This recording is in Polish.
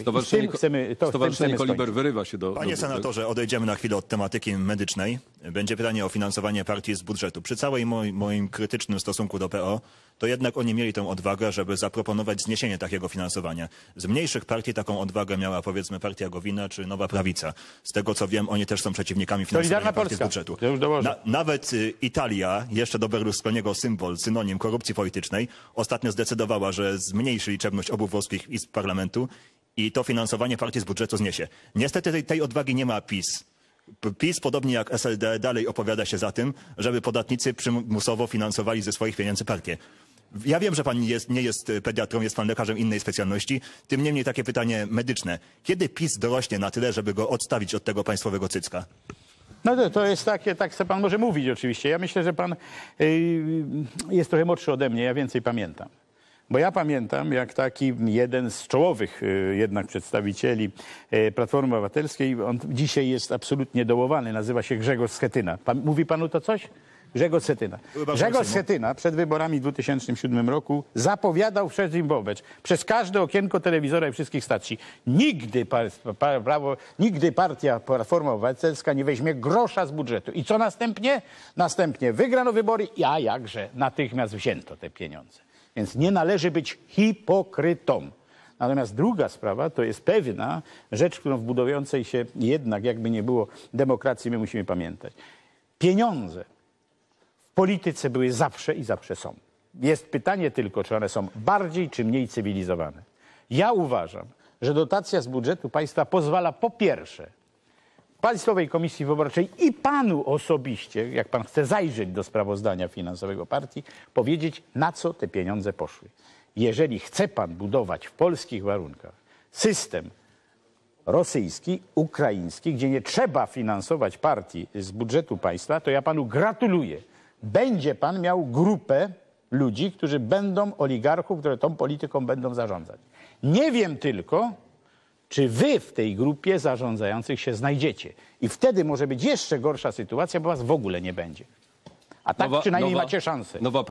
Stowarzyszenie, chcemy, to, Stowarzyszenie chcemy Koliber wyrywa się do... Panie do, senatorze, odejdziemy na chwilę od tematyki medycznej. Będzie pytanie o finansowanie partii z budżetu. Przy całej moim, moim krytycznym stosunku do PO, to jednak oni mieli tę odwagę, żeby zaproponować zniesienie takiego finansowania. Z mniejszych partii taką odwagę miała powiedzmy Partia Gowina czy Nowa Prawica. Z tego co wiem, oni też są przeciwnikami finansowania partii z budżetu. Na, nawet y, Italia, jeszcze do Berlusconiego symbol, synonim korupcji politycznej, ostatnio zdecydowała, że zmniejszy liczebność obu włoskich izb parlamentu i to finansowanie partii z budżetu zniesie. Niestety tej, tej odwagi nie ma PiS. PiS, podobnie jak SLD, dalej opowiada się za tym, żeby podatnicy przymusowo finansowali ze swoich pieniędzy partię. Ja wiem, że pan jest, nie jest y, pediatrą, jest pan lekarzem innej specjalności. Tym niemniej takie pytanie medyczne. Kiedy PiS dorośnie na tyle, żeby go odstawić od tego państwowego cycka? No to, to jest takie, tak se pan może mówić oczywiście. Ja myślę, że pan y, jest trochę młodszy ode mnie, ja więcej pamiętam. Bo ja pamiętam, jak taki jeden z czołowych y, jednak przedstawicieli y, Platformy Obywatelskiej, on dzisiaj jest absolutnie dołowany, nazywa się Grzegorz Schetyna. Pan, mówi panu to coś? Grzegorz bardzo Grzegorz. Schetyna przed wyborami w 2007 roku zapowiadał nim wobec, przez każde okienko telewizora i wszystkich stacji. Nigdy, par, pa, prawo, nigdy partia Platforma Obywatelska nie weźmie grosza z budżetu. I co następnie? Następnie wygrano wybory, a jakże natychmiast wzięto te pieniądze. Więc nie należy być hipokrytą. Natomiast druga sprawa to jest pewna rzecz, którą w budującej się jednak, jakby nie było demokracji, my musimy pamiętać. Pieniądze w polityce były zawsze i zawsze są. Jest pytanie tylko, czy one są bardziej czy mniej cywilizowane. Ja uważam, że dotacja z budżetu państwa pozwala po pierwsze Państwowej Komisji Wyborczej i panu osobiście, jak pan chce zajrzeć do sprawozdania finansowego partii, powiedzieć, na co te pieniądze poszły. Jeżeli chce pan budować w polskich warunkach system rosyjski, ukraiński, gdzie nie trzeba finansować partii z budżetu państwa, to ja panu gratuluję. Będzie pan miał grupę ludzi, którzy będą oligarchów, które tą polityką będą zarządzać. Nie wiem tylko, czy wy w tej grupie zarządzających się znajdziecie. I wtedy może być jeszcze gorsza sytuacja, bo was w ogóle nie będzie. A tak Nowa- przynajmniej nowa- macie szansę. Nowa